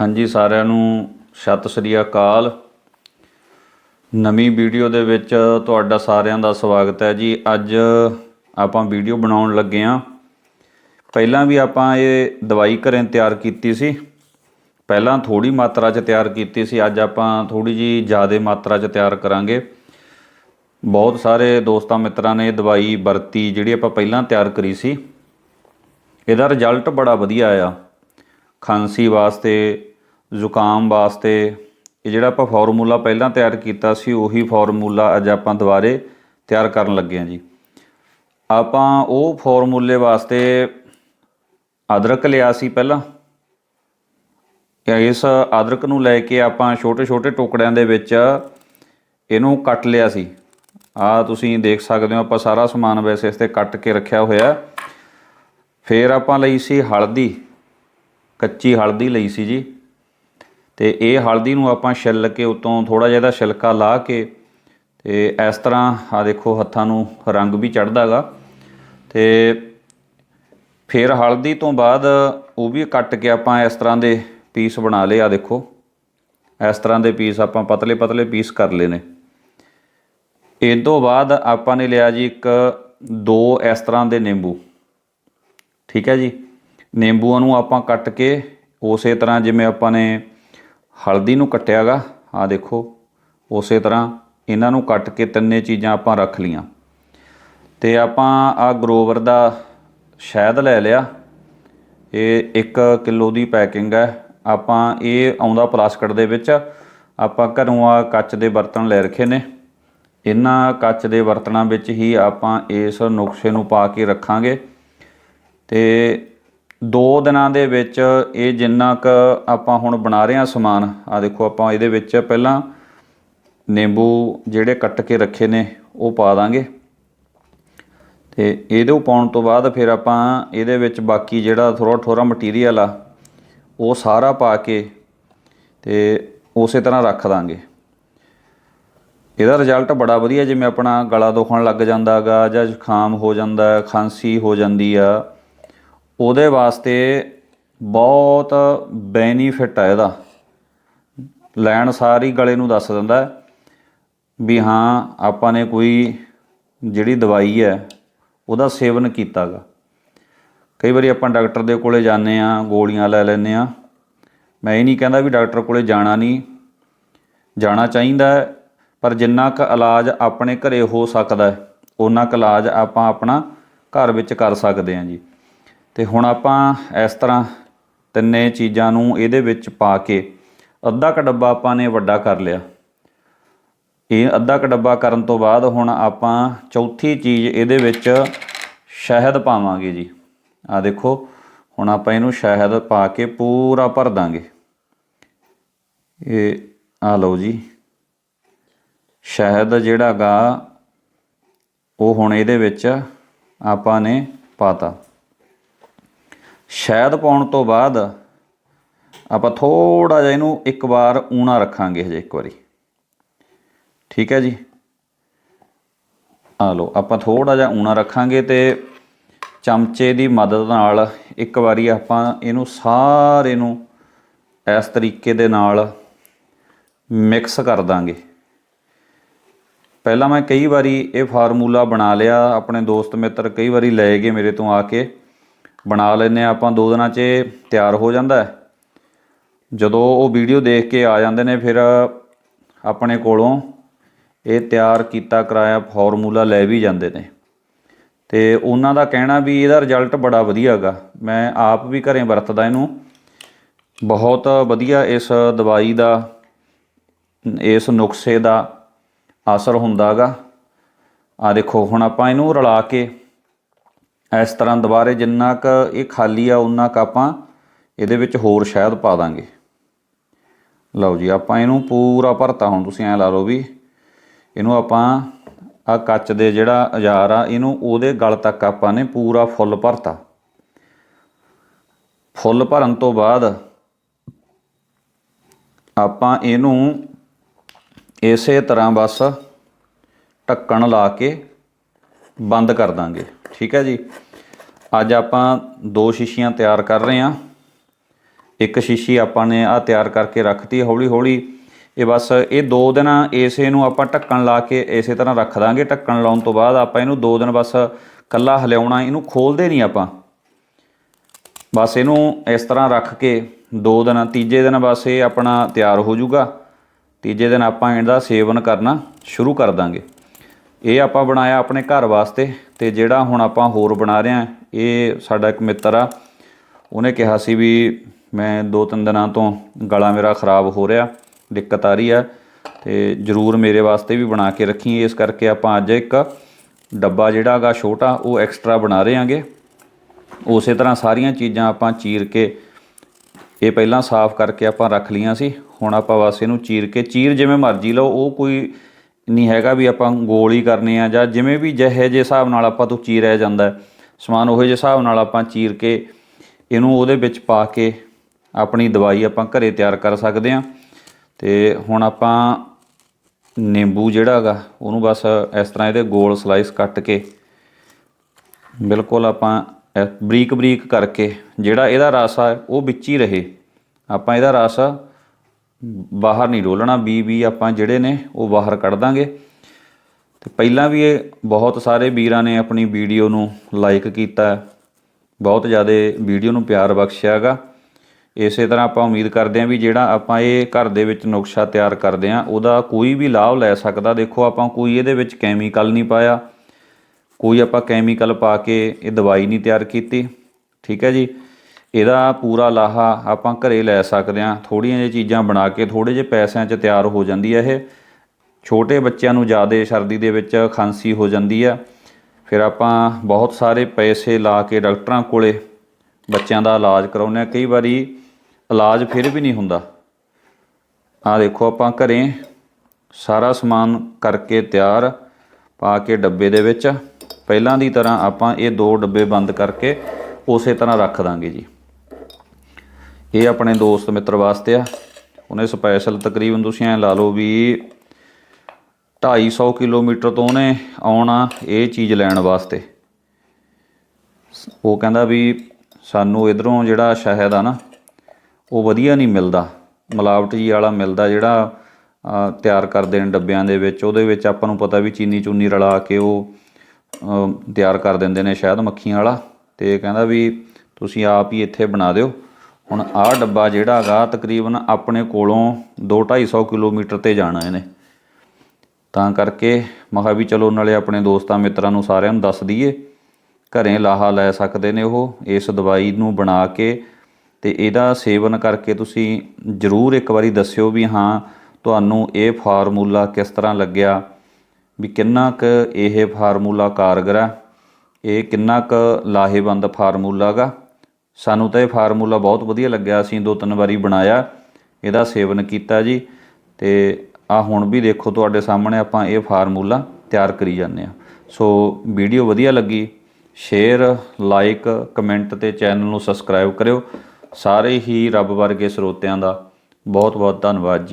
ਹਾਂਜੀ, ਸਾਰਿਆਂ ਨੂੰ ਸਤਿ ਸ੍ਰੀ ਅਕਾਲ। ਨਵੀਂ ਵੀਡੀਓ ਦੇ ਵਿੱਚ ਤੁਹਾਡਾ ਸਾਰਿਆਂ ਦਾ ਸਵਾਗਤ ਹੈ ਜੀ। ਅੱਜ ਆਪਾਂ ਵੀਡੀਓ ਬਣਾਉਣ ਲੱਗੇ ਹਾਂ। ਪਹਿਲਾਂ ਵੀ ਆਪਾਂ ਇਹ ਦਵਾਈ ਘਰੇ ਤਿਆਰ ਕੀਤੀ ਸੀ। ਪਹਿਲਾਂ ਥੋੜੀ ਮਾਤਰਾ 'ਚ ਤਿਆਰ ਕੀਤੀ ਸੀ। ਅੱਜ ਆਪਾਂ ਥੋੜੀ ਜੀ ਜ਼ਿਆਦਾ ਮਾਤਰਾ 'ਚ ਤਿਆਰ ਕਰਾਂਗੇ। ਬਹੁਤ ਸਾਰੇ ਦੋਸਤਾਂ ਮਿੱਤਰਾਂ ਨੇ ਇਹ ਦਵਾਈ ਵਰਤੀ, ਜਿਹੜੀ ਆਪਾਂ ਪਹਿਲਾਂ ਤਿਆਰ ਕਰੀ ਸੀ। ਇਹਦਾ ਰਿਜ਼ਲਟ ਬੜਾ ਵਧੀਆ ਆਇਆ। ਖਾਂਸੀ ਵਾਸਤੇ, ਜ਼ੁਕਾਮ ਵਾਸਤੇ, ਇਹ ਜਿਹੜਾ ਆਪਾਂ ਫਾਰਮੂਲਾ ਪਹਿਲਾਂ ਤਿਆਰ ਕੀਤਾ ਸੀ, ਉਹੀ ਫਾਰਮੂਲਾ ਅੱਜ ਆਪਾਂ ਦੁਬਾਰੇ ਤਿਆਰ ਕਰਨ ਲੱਗੇ ਹਾਂ ਜੀ। ਆਪਾਂ ਉਹ ਫਾਰਮੂਲੇ ਵਾਸਤੇ ਅਦਰਕ ਲਿਆ ਸੀ ਪਹਿਲਾਂ। ਇਸ ਅਦਰਕ ਨੂੰ ਲੈ ਕੇ ਆਪਾਂ ਛੋਟੇ-ਛੋਟੇ ਟੁਕੜਿਆਂ ਦੇ ਵਿੱਚ ਇਹਨੂੰ ਕੱਟ ਲਿਆ ਸੀ। ਆ ਤੁਸੀਂ ਦੇਖ ਸਕਦੇ ਹੋ, ਆਪਾਂ ਸਾਰਾ ਸਮਾਨ ਵੈਸੇ ਇਸ ਤੇ ਕੱਟ ਕੇ ਰੱਖਿਆ ਹੋਇਆ। ਫਿਰ ਆਪਾਂ ਲਈ ਸੀ ਹਲਦੀ। ਕੱਚੀ ਹਲਦੀ ਲਈ ਸੀ ਜੀ। ਤੇ ਇਹ ਹਲਦੀ ਨੂੰ ਆਪਾਂ ਛਿੱਲ ਕੇ ਉਤੋਂ ਥੋੜਾ ਜਿਹਾ ਇਹਦਾ ਛਿਲਕਾ ਲਾ ਕੇ ਤੇ ਇਸ ਤਰ੍ਹਾਂ ਆ ਦੇਖੋ ਹੱਥਾਂ ਨੂੰ ਰੰਗ ਵੀ ਚੜਦਾਗਾ ਤੇ ਫਿਰ ਹਲਦੀ ਤੋਂ ਬਾਅਦ ਉਹ ਵੀ ਕੱਟ ਕੇ ਆਪਾਂ ਇਸ ਤਰ੍ਹਾਂ ਦੇ ਪੀਸ ਬਣਾ ਲਏ ਆ ਦੇਖੋ। ਇਸ ਤਰ੍ਹਾਂ ਦੇ ਪੀਸ ਆਪਾਂ ਪਤਲੇ ਪਤਲੇ ਪੀਸ ਕਰ ਲਏ ਨੇ। ਇਹ ਤੋਂ ਬਾਅਦ ਆਪਾਂ ਨੇ ਲਿਆ ਜੀ ਇੱਕ ਦੋ ਇਸ ਤਰ੍ਹਾਂ ਦੇ ਨਿੰਬੂ। ਠੀਕ ਹੈ ਜੀ? ਨਿੰਬੂਆਂ ਨੂੰ ਆਪਾਂ ਕੱਟ ਕੇ ਉਸੇ ਤਰ੍ਹਾਂ ਜਿਵੇਂ ਆਪਾਂ ਨੇ ਹਲਦੀ ਨੂੰ ਕੱਟਿਆਗਾ ਆ ਦੇਖੋ, ਉਸੇ ਤਰ੍ਹਾਂ ਇਹਨਾਂ ਨੂੰ ਕੱਟ ਕੇ ਤਿੰਨੇ ਚੀਜ਼ਾਂ ਆਪਾਂ ਰੱਖ ਲੀਆਂ ਤੇ ਆਪਾਂ ਆ ਗਰੋਵਰ ਦਾ ਸ਼ਹਿਦ ਲੈ ਲਿਆ। ਇਹ 1 ਕਿਲੋ ਦੀ ਪੈਕਿੰਗ ਹੈ। ਆਪਾਂ ਇਹ ਆਉਂਦਾ ਪਲਾਸਟਿਕ ਦੇ ਵਿੱਚ। ਆਪਾਂ ਘਰੋਂ ਆ ਕੱਚ ਦੇ ਬਰਤਨ ਲੈ ਰੱਖੇ ਨੇ। ਇਹਨਾਂ ਕੱਚ ਦੇ ਬਰਤਨਾਂ ਵਿੱਚ ਹੀ ਆਪਾਂ ਇਸ ਨੁਕਸੇ ਨੂੰ ਪਾ ਕੇ ਰੱਖਾਂਗੇ। ਤੇ ਦੋ ਦਿਨਾਂ ਦੇ ਵਿੱਚ ਇਹ ਜਿੰਨਾ ਕ ਆਪਾਂ ਹੁਣ ਬਣਾ ਰਹੇ ਹਾਂ ਸਮਾਨ ਆ ਦੇਖੋ ਆਪਾਂ ਇਹਦੇ ਵਿੱਚ ਪਹਿਲਾਂ ਨਿੰਬੂ ਜਿਹੜੇ ਕੱਟ ਕੇ ਰੱਖੇ ਨੇ, ਉਹ ਪਾ ਦਾਂਗੇ। ਤੇ ਇਹਦੇ ਪਾਉਣ ਤੋਂ ਬਾਅਦ ਫਿਰ ਆਪਾਂ ਇਹਦੇ ਵਿੱਚ ਬਾਕੀ ਜਿਹੜਾ ਥੋੜਾ ਥੋੜਾ ਮਟੀਰੀਅਲ ਆ, ਉਹ ਸਾਰਾ ਪਾ ਕੇ ਤੇ ਉਸੇ ਤਰ੍ਹਾਂ ਰੱਖ ਦਾਂਗੇ। ਇਹਦਾ ਰਿਜ਼ਲਟ ਬੜਾ ਵਧੀਆ ਜਿਵੇਂ ਆਪਣਾ ਗਲਾ ਦੁਖਣ ਲੱਗ ਜਾਂਦਾ ਜਾਂਦਾਗਾ ਜਾਂ ਜ਼ੁਕਾਮ ਹੋ ਜਾਂਦਾ, ਖਾਂਸੀ ਹੋ ਜਾਂਦੀ ਆ ਉਹਦੇ ਵਾਸਤੇ ਬਹੁਤ ਬੈਨੀਫਿਟ ਹੈ ਇਹਦਾ। ਲੈਣ ਸਾਰੀ ਗਲੇ ਨੂੰ ਦੱਸ ਦਿੰਦਾ ਵੀ ਹਾਂ, ਆਪਾਂ ਨੇ ਕੋਈ ਜਿਹੜੀ ਦਵਾਈ ਹੈ, ਉਹਦਾ ਸੇਵਨ ਕੀਤਾਗਾ। ਕਈ ਵਾਰੀ ਆਪਾਂ ਡਾਕਟਰ ਦੇ ਕੋਲੇ ਜਾਂਦੇ ਆ ਗੋਲੀਆਂ ਲੈ ਲੈਂਦੇ ਆ ਮੈਂ ਇਹ ਨਹੀਂ ਕਹਿੰਦਾ ਵੀ ਡਾਕਟਰ ਕੋਲੇ ਜਾਣਾ ਨਹੀਂ, ਜਾਣਾ ਚਾਹੀਦਾ ਪਰ ਜਿੰਨਾ ਕੁ ਇਲਾਜ ਆਪਣੇ ਘਰੇ ਹੋ ਸਕਦਾ ਹੈ ਉਹਨਾਂ ਕੁ ਇਲਾਜ ਆਪਾਂ ਆਪਣਾ ਘਰ ਵਿੱਚ ਕਰ ਸਕਦੇ ਹਾਂ ਜੀ। ਤੇ ਹੁਣ ਆਪਾਂ ਇਸ ਤਰ੍ਹਾਂ ਤਿੰਨੇ ਚੀਜ਼ਾਂ ਨੂੰ ਇਹਦੇ ਵਿੱਚ ਪਾ ਕੇ ਅੱਧਾ ਕ ਡੱਬਾ ਆਪਾਂ ਨੇ ਵੱਡਾ ਕਰ ਲਿਆ। ਇਹ ਅੱਧਾ ਕ ਡੱਬਾ ਕਰਨ ਤੋਂ ਬਾਅਦ ਹੁਣ ਆਪਾਂ ਚੌਥੀ ਚੀਜ਼ ਇਹਦੇ ਵਿੱਚ ਸ਼ਹਿਦ ਪਾਵਾਂਗੇ ਜੀ। ਆ ਦੇਖੋ, ਹੁਣ ਆਪਾਂ ਇਹਨੂੰ ਸ਼ਹਿਦ ਪਾ ਕੇ ਪੂਰਾ ਭਰ ਦਾਂਗੇ। ਇਹ ਆ ਲਓ ਜੀ। ਸ਼ਹਿਦ ਜਿਹੜਾ ਗਾ, ਉਹ ਹੁਣ ਇਹਦੇ ਵਿੱਚ ਆਪਾਂ ਨੇ ਪਾਤਾ। ਸ਼ਹਿਦ ਪਾਉਣ ਤੋਂ ਬਾਅਦ ਆਪਾਂ ਥੋੜਾ ਜਿਹਾ ਇਹਨੂੰ ਇੱਕ ਵਾਰ ਊਣਾ ਰੱਖਾਂਗੇ ਹਜੇ ਇੱਕ ਵਾਰੀ। ਠੀਕ ਹੈ ਜੀ? ਆ ਲਓ, ਆਪਾਂ ਥੋੜਾ ਜਿਹਾ ਊਣਾ ਰੱਖਾਂਗੇ ਤੇ ਚਮਚੇ ਦੀ ਮਦਦ ਨਾਲ ਇੱਕ ਵਾਰੀ ਆਪਾਂ ਇਹਨੂੰ ਸਾਰੇ ਨੂੰ ਇਸ ਤਰੀਕੇ ਦੇ ਨਾਲ ਮਿਕਸ ਕਰ ਦਾਂਗੇ। ਪਹਿਲਾਂ ਮੈਂ ਕਈ ਵਾਰੀ ਇਹ ਫਾਰਮੂਲਾ ਬਣਾ ਲਿਆ, ਆਪਣੇ ਦੋਸਤ ਮਿੱਤਰ ਕਈ ਵਾਰੀ ਲੈ ਗਏ ਮੇਰੇ ਤੋਂ ਆ ਕੇ। ਬਣਾ ਲੈਨੇ ਆ ਆਪਾਂ ਦੋ ਦਿਨਾਂ 'ਚ ਇਹ ਤਿਆਰ ਹੋ ਜਾਂਦਾ ਜਦੋਂ ਉਹ ਵੀਡੀਓ ਦੇਖ ਕੇ ਆ ਜਾਂਦੇ ਨੇ, ਫਿਰ ਆਪਣੇ ਕੋਲੋਂ ਇਹ ਤਿਆਰ ਕੀਤਾ ਕਰਾਇਆ ਫਾਰਮੂਲਾ ਲੈ ਵੀ ਜਾਂਦੇ ਨੇ। ਤੇ ਉਹਨਾਂ ਦਾ ਕਹਿਣਾ ਵੀ ਇਹਦਾ ਰਿਜ਼ਲਟ ਬੜਾ ਵਧੀਆ ਹੈਗਾ। ਮੈਂ ਆਪ ਵੀ ਘਰੇ ਵਰਤਦਾ ਇਹਨੂੰ। ਬਹੁਤ ਵਧੀਆ ਇਸ ਦਵਾਈ ਦਾ, ਇਸ ਨੁਕਸੇ ਦਾ ਅਸਰ ਹੁੰਦਾਗਾ ਆ ਦੇਖੋ, ਹੁਣ ਆਪਾਂ ਇਹਨੂੰ ਰਲਾ ਕੇ ਇਸ ਤਰ੍ਹਾਂ ਦੁਬਾਰੇ ਜਿੰਨਾ ਕ ਇਹ ਖਾਲੀ ਆ, ਉਨਾ ਕ ਆਪਾਂ ਇਹਦੇ ਵਿੱਚ ਹੋਰ ਸ਼ਾਇਦ ਪਾ ਦਾਂਗੇ। ਲਓ ਜੀ, ਆਪਾਂ ਇਹਨੂੰ ਪੂਰਾ ਭਰਤਾ ਹੁਣ ਤੁਸੀਂ ਐ ਲਾ ਲਓ ਵੀ ਇਹਨੂੰ ਆਪਾਂ ਆ ਕੱਚ ਦੇ ਜਿਹੜਾ ਔਜ਼ਾਰ ਆ, ਇਹਨੂੰ ਉਹਦੇ ਗਲ ਤੱਕ ਆਪਾਂ ਨੇ ਪੂਰਾ ਫੁੱਲ ਭਰਤਾ। ਫੁੱਲ ਭਰਨ ਤੋਂ ਬਾਅਦ ਆਪਾਂ ਇਹਨੂੰ ਇਸੇ ਤਰ੍ਹਾਂ ਬਸ ਢੱਕਣ ਲਾ ਕੇ ਬੰਦ ਕਰ ਦਾਂਗੇ। ਠੀਕ ਹੈ ਜੀ? ਅੱਜ ਆਪਾਂ ਦੋ ਸ਼ੀਸ਼ੀਆਂ ਤਿਆਰ ਕਰ ਰਹੇ ਹਾਂ। ਇੱਕ ਸ਼ੀਸ਼ੀ ਆਪਾਂ ਨੇ ਆ ਤਿਆਰ ਕਰਕੇ ਰੱਖਤੀ ਹੌਲੀ ਹੌਲੀ। ਇਹ ਬਸ ਇਹ ਦੋ ਦਿਨ ਇਸੇ ਨੂੰ ਆਪਾਂ ਢੱਕਣ ਲਾ ਕੇ ਇਸੇ ਤਰ੍ਹਾਂ ਰੱਖ ਦਾਂਗੇ। ਢੱਕਣ ਲਾਉਣ ਤੋਂ ਬਾਅਦ ਆਪਾਂ ਇਹਨੂੰ ਦੋ ਦਿਨ ਬਸ ਕੱਲਾ ਹਲਿਆਉਣਾ, ਇਹਨੂੰ ਖੋਲਦੇ ਨਹੀਂ ਆਪਾਂ। ਬਸ ਇਹਨੂੰ ਇਸ ਤਰ੍ਹਾਂ ਰੱਖ ਕੇ ਦੋ ਦਿਨ, ਤੀਜੇ ਦਿਨ ਬਸ ਇਹ ਆਪਣਾ ਤਿਆਰ ਹੋ ਜਾਊਗਾ। ਤੀਜੇ ਦਿਨ ਆਪਾਂ ਇਹਦਾ ਸੇਵਨ ਕਰਨਾ ਸ਼ੁਰੂ ਕਰ ਦਾਂਗੇ। ਇਹ ਆਪਾਂ ਬਣਾਇਆ ਆਪਣੇ ਘਰ ਵਾਸਤੇ। ਤੇ ਜਿਹੜਾ ਹੁਣ ਆਪਾਂ ਹੋਰ ਬਣਾ ਰਹੇ ਹਾਂ, ਇਹ ਸਾਡਾ ਇੱਕ ਮਿੱਤਰ ਆ। ਉਹਨੇ ਕਿਹਾ ਸੀ ਵੀ ਮੈਂ ਦੋ ਤਿੰਨ ਦਿਨਾਂ ਤੋਂ ਗਲਾ ਮੇਰਾ ਖਰਾਬ ਹੋ ਰਿਹਾ, ਦਿੱਕਤ ਆ ਰਹੀ ਆ, ਤੇ ਜਰੂਰ ਮੇਰੇ ਵਾਸਤੇ ਵੀ ਬਣਾ ਕੇ ਰੱਖੀ। ਇਸ ਕਰਕੇ ਆਪਾਂ ਅੱਜ ਇੱਕ ਡੱਬਾ ਜਿਹੜਾ ਹੈਗਾ ਛੋਟਾ, ਉਹ ਐਕਸਟਰਾ ਬਣਾ ਰਹੇ ਹਾਂਗੇ। ਉਸੇ ਤਰ੍ਹਾਂ ਸਾਰੀਆਂ ਚੀਜ਼ਾਂ ਆਪਾਂ ਚੀਰ ਕੇ, ਇਹ ਪਹਿਲਾਂ ਸਾਫ਼ ਕਰਕੇ ਆਪਾਂ ਰੱਖ ਲੀਆਂ ਸੀ। ਹੁਣ ਆਪਾਂ ਬਸ ਇਹਨੂੰ ਚੀਰ ਕੇ, ਚੀਰ ਜਿਵੇਂ ਮਰਜ਼ੀ ਲਓ, ਉਹ ਕੋਈ ਨਹੀਂ ਹੈਗਾ ਵੀ ਆਪਾਂ ਗੋਲ ਹੀ ਕਰਨੇ ਆ ਜਾਂ ਜਿਵੇਂ ਵੀ ਜਿਹੇ ਜੇ ਹਿਸਾਬ ਨਾਲ ਆਪਾਂ ਤੋਂ ਚੀਰਿਆ ਜਾਂਦਾ ਸਮਾਨ ਉਹੇ ਜਿਹੇ ਹਿਸਾਬ ਨਾਲ ਆਪਾਂ ਚੀਰ ਕੇ ਇਹਨੂੰ ਉਹਦੇ ਵਿੱਚ ਪਾ ਕੇ ਆਪਣੀ ਦਵਾਈ ਆਪਾਂ ਘਰੇ ਤਿਆਰ ਕਰ ਸਕਦੇ ਹਾਂ। ਤੇ ਹੁਣ ਆਪਾਂ ਨਿੰਬੂ ਜਿਹੜਾ ਹੈਗਾ, ਉਹਨੂੰ ਬਸ ਇਸ ਤਰ੍ਹਾਂ ਇਹਦੇ ਗੋਲ ਸਲਾਈਸ ਕੱਟ ਕੇ ਬਿਲਕੁਲ ਆਪਾਂ ਬਰੀਕ ਬਰੀਕ ਕਰਕੇ ਜਿਹੜਾ ਇਹਦਾ ਰਸ ਆ, ਉਹ ਵਿੱਚ ਹੀ ਰਹੇ। ਆਪਾਂ ਇਹਦਾ ਰਸ ਬਾਹਰ ਨਹੀਂ ਡੋਲਣਾ ਬੀ ਬੀ ਆਪਾਂ ਜਿਹੜੇ ਨੇ ਉਹ ਬਾਹਰ ਕੱਢ ਦਾਂਗੇ। ਤੇ ਪਹਿਲਾਂ ਵੀ ਇਹ ਬਹੁਤ ਸਾਰੇ ਵੀਰਾਂ ਨੇ ਆਪਣੀ ਵੀਡੀਓ ਨੂੰ ਲਾਈਕ ਕੀਤਾ ਬਹੁਤ ਜ਼ਿਆਦਾ ਵੀਡੀਓ ਨੂੰ ਪਿਆਰ ਬਖਸ਼ਿਆ ਹੈਗਾ। ਇਸੇ ਤਰ੍ਹਾਂ ਆਪਾਂ ਉਮੀਦ ਕਰਦੇ ਹਾਂ ਵੀ ਜਿਹੜਾ ਆਪਾਂ ਇਹ ਘਰ ਦੇ ਵਿੱਚ ਨੁਕਸਾ ਤਿਆਰ ਕਰਦੇ ਹਾਂ, ਉਹਦਾ ਕੋਈ ਵੀ ਲਾਭ ਲੈ ਸਕਦਾ। ਦੇਖੋ, ਆਪਾਂ ਕੋਈ ਇਹਦੇ ਵਿੱਚ ਕੈਮੀਕਲ ਨਹੀਂ ਪਾਇਆ। ਕੋਈ ਆਪਾਂ ਕੈਮੀਕਲ ਪਾ ਕੇ ਇਹ ਦਵਾਈ ਨਹੀਂ ਤਿਆਰ ਕੀਤੀ। ਠੀਕ ਹੈ ਜੀ? ਇਹਦਾ ਪੂਰਾ ਲਾਹਾ ਆਪਾਂ ਘਰੇ ਲੈ ਸਕਦੇ ਹਾਂ। ਥੋੜੀਆਂ ਜਿਹੀਆਂ ਚੀਜ਼ਾਂ ਬਣਾ ਕੇ ਥੋੜੇ ਜਿਹੇ ਪੈਸਿਆਂ 'ਚ ਤਿਆਰ ਹੋ ਜਾਂਦੀ ਹੈ ਇਹ। ਛੋਟੇ ਬੱਚਿਆਂ ਨੂੰ ਜ਼ਿਆਦਾ ਸਰਦੀ ਦੇ ਵਿੱਚ ਖਾਂਸੀ ਹੋ ਜਾਂਦੀ ਆ ਫਿਰ ਆਪਾਂ ਬਹੁਤ ਸਾਰੇ ਪੈਸੇ ਲਾ ਕੇ ਡਾਕਟਰਾਂ ਕੋਲੇ ਬੱਚਿਆਂ ਦਾ ਇਲਾਜ ਕਰਾਉਂਦੇ ਆ ਕਈ ਵਾਰੀ ਇਲਾਜ ਫਿਰ ਵੀ ਨਹੀਂ ਹੁੰਦਾ। ਆ ਦੇਖੋ ਆਪਾਂ ਘਰੇ ਸਾਰਾ ਸਮਾਨ ਕਰਕੇ ਤਿਆਰ ਪਾ ਕੇ ਡੱਬੇ ਦੇ ਵਿੱਚ। ਪਹਿਲਾਂ ਦੀ ਤਰ੍ਹਾਂ ਆਪਾਂ ਇਹ ਦੋ ਡੱਬੇ ਬੰਦ ਕਰਕੇ ਉਸੇ ਤਰ੍ਹਾਂ ਰੱਖ ਦਾਂਗੇ ਜੀ। ਇਹ ਆਪਣੇ ਦੋਸਤ ਮਿੱਤਰ ਵਾਸਤੇ ਆ। ਉਹਨੇ ਸਪੈਸ਼ਲ ਤਕਰੀਬਨ ਤੁਸੀਂ ਐ ਲਾ ਲਓ ਵੀ 250 ਕਿਲੋਮੀਟਰ ਤੋਂ ਉਹਨੇ ਆਉਣਾ ਇਹ ਚੀਜ਼ ਲੈਣ ਵਾਸਤੇ। ਉਹ ਕਹਿੰਦਾ ਵੀ ਸਾਨੂੰ ਇਧਰੋਂ ਜਿਹੜਾ ਸ਼ਹਿਦ ਆ ਨਾ, ਉਹ ਵਧੀਆ ਨਹੀਂ ਮਿਲਦਾ। ਮਿਲਾਵਟ ਜੀ ਵਾਲਾ ਮਿਲਦਾ ਜਿਹੜਾ ਤਿਆਰ ਕਰਦੇ ਨੇ ਡੱਬਿਆਂ ਦੇ ਵਿੱਚ। ਉਹਦੇ ਵਿੱਚ ਆਪਾਂ ਨੂੰ ਪਤਾ ਵੀ ਚੀਨੀ ਚੂਨੀ ਰਲਾ ਕੇ ਉਹ ਤਿਆਰ ਕਰ ਦਿੰਦੇ ਨੇ ਸ਼ਹਿਦ ਮੱਖੀਆਂ ਵਾਲਾ। ਤੇ ਕਹਿੰਦਾ ਵੀ ਤੁਸੀਂ ਆਪ ਹੀ ਇੱਥੇ ਬਣਾ ਦਿਓ। ਹੁਣ ਆਹ ਡੱਬਾ ਜਿਹੜਾ ਹੈਗਾ, ਤਕਰੀਬਨ ਆਪਣੇ ਕੋਲੋਂ 2-250 ਕਿਲੋਮੀਟਰ ਤੇ ਜਾਣਾ ਇਹਨੇ। ਤਾਂ ਕਰਕੇ ਮੈਂ ਵੀ ਚਲੋ ਨਾਲੇ ਆਪਣੇ ਦੋਸਤਾਂ ਮਿੱਤਰਾਂ ਨੂੰ ਸਾਰਿਆਂ ਨੂੰ ਦੱਸ ਦਈਏ, ਘਰੇ ਲਾਹਾ ਲੈ ਸਕਦੇ ਨੇ ਉਹ ਇਸ ਦਵਾਈ ਨੂੰ ਬਣਾ ਕੇ ਤੇ ਇਹਦਾ ਸੇਵਨ ਕਰਕੇ ਤੁਸੀਂ ਜ਼ਰੂਰ ਇੱਕ ਵਾਰੀ ਦੱਸਿਓ ਵੀ ਹਾਂ, ਤੁਹਾਨੂੰ ਇਹ ਫਾਰਮੂਲਾ ਕਿਸ ਤਰ੍ਹਾਂ ਲੱਗਿਆ, ਵੀ ਕਿੰਨਾ ਕੁ ਇਹ ਫਾਰਮੂਲਾ ਕਾਰਗਰ ਆ ਇਹ ਕਿੰਨਾ ਕੁ ਲਾਹੇਵੰਦ ਫਾਰਮੂਲਾ ਗਾ ਸਾਨੂੰ ਤਾਂ ਇਹ ਫਾਰਮੂਲਾ ਬਹੁਤ ਵਧੀਆ ਲੱਗਿਆ, ਅਸੀਂ ਦੋ ਤਿੰਨ ਵਾਰੀ ਬਣਾਇਆ, ਇਹਦਾ ਸੇਵਨ ਕੀਤਾ ਜੀ। ਤੇ ਆ ਹੁਣ ਵੀ ਦੇਖੋ ਤੁਹਾਡੇ ਸਾਹਮਣੇ ਆਪਾਂ ਇਹ ਫਾਰਮੂਲਾ ਤਿਆਰ ਕਰੀ ਜਾਂਦੇ ਆ ਸੋ ਵੀਡੀਓ ਵਧੀਆ ਲੱਗੀ ਸ਼ੇਅਰ ਲਾਈਕ ਕਮੈਂਟ ਤੇ ਚੈਨਲ ਨੂੰ ਸਬਸਕ੍ਰਾਈਬ ਕਰਿਓ। ਸਾਰੇ ਹੀ ਰੱਬ ਵਰਗੇ ਸਰੋਤਿਆਂ ਦਾ ਬਹੁਤ ਬਹੁਤ ਧੰਨਵਾਦ ਜੀ।